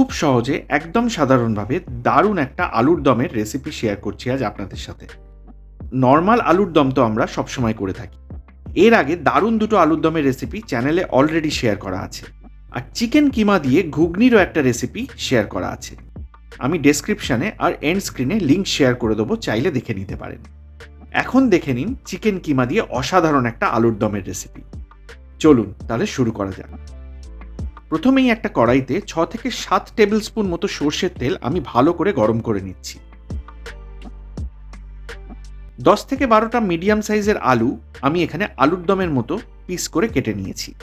খুব সহজে, একদম সাধারণভাবে দারুণ একটা আলুর দমের রেসিপি শেয়ার করছি আজ আপনাদের সাথে। নর্মাল আলুর দম তো আমরা সবসময় করে থাকি। এর আগে দারুণ দুটো আলুর দমের রেসিপি চ্যানেলে অলরেডি শেয়ার করা আছে। আর চিকেন কিমা দিয়ে ঘুগনিরও একটা রেসিপি শেয়ার করা আছে। আমি ডেসক্রিপশানে আর এন্ড স্ক্রিনে লিঙ্ক শেয়ার করে দেবো, চাইলে দেখে নিতে পারেন। এখন দেখে নিন চিকেন কিমা দিয়ে অসাধারণ একটা আলুর দমের রেসিপি চলুন, তাহলে শুরু করা যাক। প্রথমেই একটা কড়াইতে ছ থেকে সাত টেবিল স্পুন মতো সর্ষের তেল আমি ভালো করে গরম করে নিচ্ছি। দশ থেকে বারোটা মিডিয়াম সাইজের আলু আমি এখানে আলুর দমের মতো পিস করে কেটে নিয়েছি।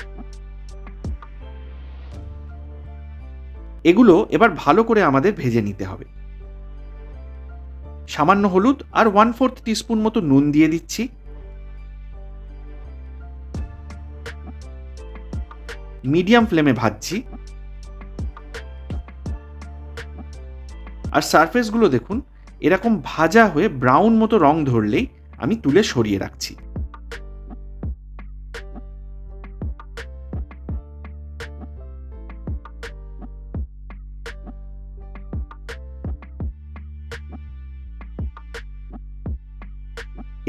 এগুলো এবার ভালো করে আমাদের ভেজে নিতে হবে। সামান্য হলুদ আর ওয়ান ফোর্থ টিস্পুন মতো নুন দিয়ে দিচ্ছি। মিডিয়াম ফ্লেমে ভাজছি। আর সারফেসগুলো দেখুন, এরকম ভাজা হয়ে ব্রাউন মতো রং ধরলেই আমি তুলে সরিয়ে রাখছি।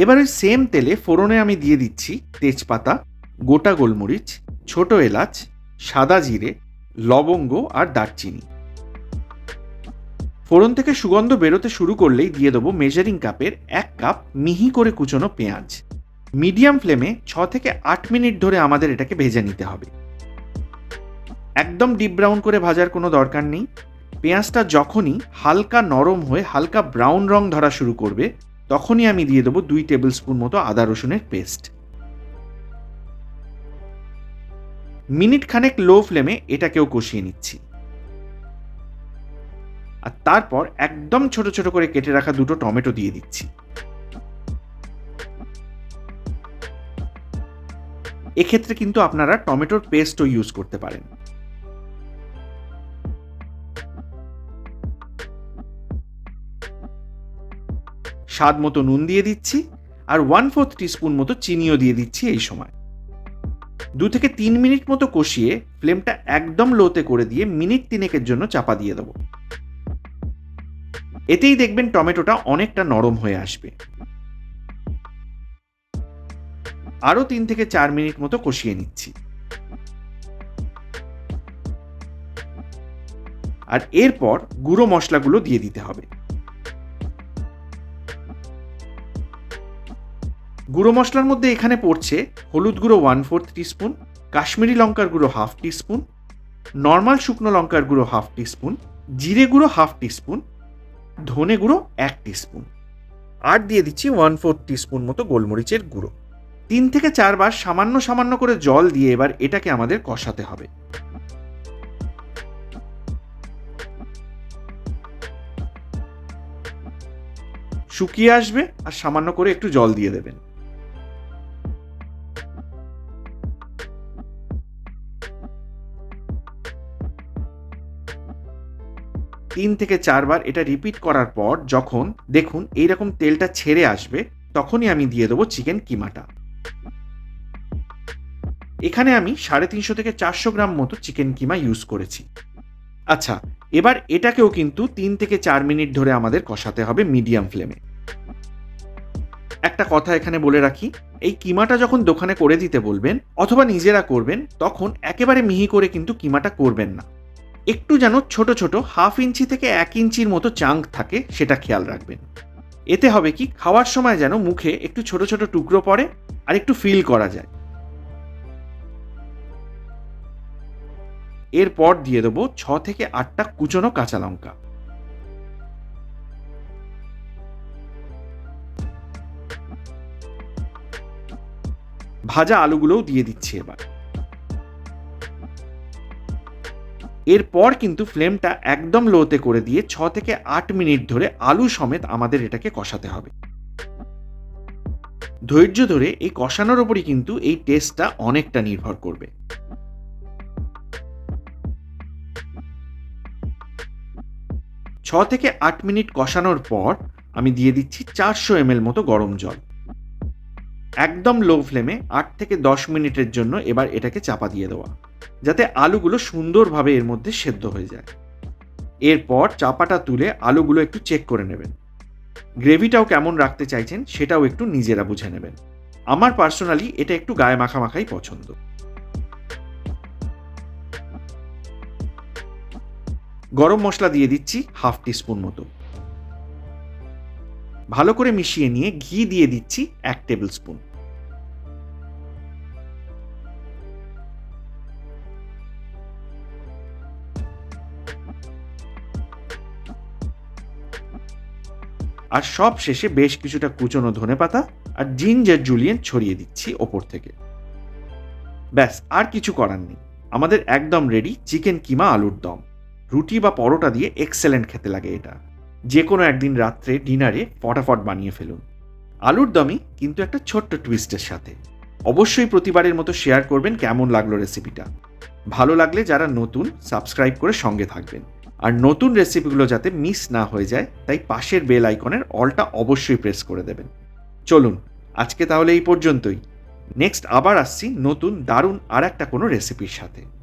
এবার ওই সেম তেলে ফোড়নে আমি দিয়ে দিচ্ছি তেজপাতা, গোটা গোলমরিচ ছোট এলাচ, সাদা জিরে, লবঙ্গ আর দারচিনি। ফোড়ন থেকে সুগন্ধ বেরোতে শুরু করলেই দিয়ে দেবো মেজারিং কাপের এক কাপ মিহি করে কুচনো পেঁয়াজ। মিডিয়াম ফ্লেমে ছ থেকে আট মিনিট ধরে আমাদের এটাকে ভেজে নিতে হবে। একদম ডিপ ব্রাউন করে ভাজার কোনো দরকার নেই। পেঁয়াজটা যখনই হালকা নরম হয়ে হালকা ব্রাউন রং ধরা শুরু করবে, তখনই আমি দিয়ে দেবো দুই টেবিল স্পুন মতো আদা রসুনের পেস্ট। মিনিট খানেক লো ফ্লেমে এটাকেও কষিয়ে নিচ্ছি। আর তারপর একদম ছোট ছোট করে কেটে রাখা দুটো টমেটো দিয়ে দিচ্ছি। এক্ষেত্রে কিন্তু আপনারা টমেটোর পেস্টও ইউজ করতে পারেন। স্বাদ মতো নুন দিয়ে দিচ্ছি, আর ওয়ান ফোর্থ টিস্পুন মতো চিনিও দিয়ে দিচ্ছি এই সময়। দু থেকে তিন মিনিট মতো কষিয়ে ফ্লেমটা একদম লোতে করে দিয়ে মিনিট তিনেকের জন্য চাপা দিয়ে দেবো। এতেই দেখবেন টমেটোটা অনেকটা নরম হয়ে আসবে। আরও তিন থেকে চার মিনিট মতো কষিয়ে নিচ্ছি। আর এরপর গুঁড়ো মশলাগুলো দিয়ে দিতে হবে। গুঁড়ো মশলার মধ্যে এখানে পড়ছে হলুদ গুঁড়ো ওয়ান ফোর্থ টিস্পুন কাশ্মীরি লঙ্কার গুঁড়ো হাফ টিস্পুন নর্মাল শুকনো লঙ্কার গুঁড়ো হাফ টিস্পুন জিরে গুঁড়ো হাফ টিস্পুন ধনে গুঁড়ো এক টিস্পুন আর দিয়ে দিচ্ছি ওয়ান ফোর্থ টিস্পুন মতো গোলমরিচের গুঁড়ো। তিন থেকে চারবার সামান্য সামান্য করে জল দিয়ে এবার এটাকে আমাদের কষাতে হবে। শুকিয়ে আসবে আর সামান্য করে একটু জল দিয়ে দেবেন। তিন থেকে চারবার এটা রিপিট করার পর যখন দেখুন এইরকম তেলটা ছেড়ে আসবে, তখনই আমি দিয়ে দেবো চিকেন কিমাটা। এখানে আমি সাড়ে তিনশো থেকে চারশো গ্রাম মতো চিকেন কিমা ইউজ করেছি। আচ্ছা এবার এটাকেও কিন্তু তিন থেকে চার মিনিট ধরে আমাদের কষাতে হবে মিডিয়াম ফ্লেমে একটা কথা এখানে বলে রাখি, এই কিমাটা যখন দোকানে করে দিতে বলবেন অথবা নিজেরা করবেন, তখন একেবারে মিহি করে কিন্তু কিমাটা করবেন না। একটু যেন ছোট ছোট হাফ ইঞ্চি থেকে এক ইঞ্চির মতো চাঙ্ক থাকে, সেটা খেয়াল রাখবেন। এতে হবে কি, খাওয়ার সময় যেন মুখে একটু ছোট ছোট টুকরো পড়ে আর একটু ফিল করা যায়। এরপর দিয়ে দেবো ছ থেকে আটটা কুচনো কাঁচা লঙ্কা। ভাজা আলুগুলোও দিয়ে দিচ্ছি এবার। এরপর কিন্তু ফ্লেমটা একদম লোতে করে দিয়ে ছ থেকে আট মিনিট ধরে আলু সমেত আমাদের এটাকে কষাতে হবে। ধৈর্য ধরে এই কষানোর ওপরই কিন্তু এই টেস্টটা অনেকটা নির্ভর করবে। ছ থেকে আট মিনিট কষানোর পর আমি দিয়ে দিচ্ছি চারশো এমএল মতো গরম জল। একদম লো ফ্লেমে আট থেকে দশ মিনিটের জন্য এবার এটাকে চাপা দিয়ে দেওয়া। যাতে আলুগুলো সুন্দরভাবে এর মধ্যে সেদ্ধ হয়ে যায়। এরপর চাপাটা তুলে আলুগুলো একটু চেক করে নেবেন। গ্রেভিটাও কেমন রাখতে চাইছেন সেটাও একটু নিজেরা বুঝে নেবেন। আমার পার্সোনালি এটা একটু গায়ে মাখা মাখাই পছন্দ। গরম মশলা দিয়ে দিচ্ছি হাফ টিস্পুন মতো। ভালো করে মিশিয়ে নিয়ে ঘি দিয়ে দিচ্ছি এক টেবিল স্পুন। আর সব শেষে বেশ কিছুটা কুচনো ধনেপাতা আর জিঞ্জার জুলিয়েন ছড়িয়ে দিচ্ছি ওপর থেকে। ব্যাস, আর কিছু করার নেই। আমাদের একদম রেডি চিকেন কিমা, আলুর দম। রুটি বা পরোটা দিয়ে এক্সেলেন্ট খেতে লাগে এটা। যে কোনো একদিন রাত্রে ডিনারে ফটাফট বানিয়ে ফেলুন। আলুর দমই কিন্তু একটা ছোট্ট টুইস্টের সাথে। অবশ্যই প্রতিবারের মতো শেয়ার করবেন কেমন লাগল রেসিপিটা ভালো লাগলে যারা নতুন সাবস্ক্রাইব করে সঙ্গে থাকবেন। আর নতুন রেসিপিগুলো যাতে মিস না হয়ে যায়, তাই পাশের বেল আইকনের অলটা অবশ্যই প্রেস করে দেবেন। চলুন, আজকে তাহলে এই পর্যন্তই। নেক্সট আবার আসছি নতুন, দারুণ আর একটা কোনো রেসিপির সাথে।